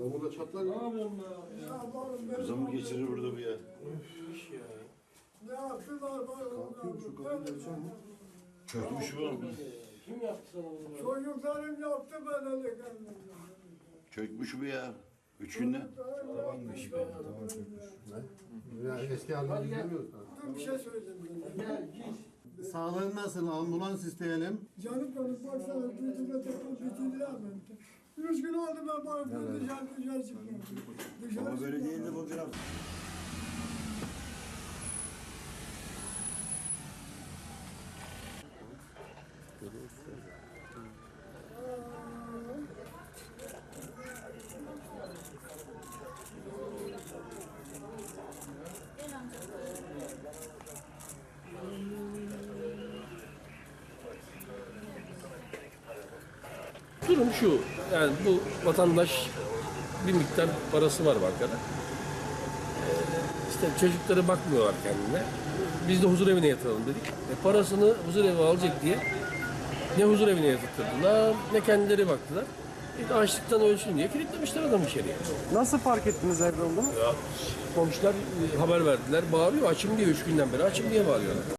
Lan burada çatlak Ne ya. yapıyorsun be? Kızımı geçirir burada bu ya. İş ya. Ne yaptılar şu mı? Çökmüş bu. Kim yaptı sana bunu? Çocuklarım yaptı ben öyle geldim. Çökmüş bu ya. Üç günde. İş be. Tamam çökmüş. Ne? Ya eski halini izlemiyoruz. Dur bir şey söyleyeyim. Gel git. Sağlığın nasıl? Ambulans isteyelim. Canım konuk baksana duyduğumda tekrar bitirdiler beni. Üç gün oldu ben bana dışarı dışarı çıkıyorum. Dışarı Ama böyle çıkıyorum. değil de bu biraz. Durum şu, yani bu vatandaş bir miktar parası var bankada. Ee, işte çocukları bakmıyorlar kendine. Biz de huzur evine yatıralım dedik. E, parasını huzur evi alacak diye ne huzur evine yatırttılar ne kendileri baktılar. De açlıktan ölsün diye kilitlemişler adamı içeriye. Nasıl fark ettiniz evde olduğunu? Ya, komşular e, haber verdiler, bağırıyor açım diye üç günden beri açım diye bağırıyorlar.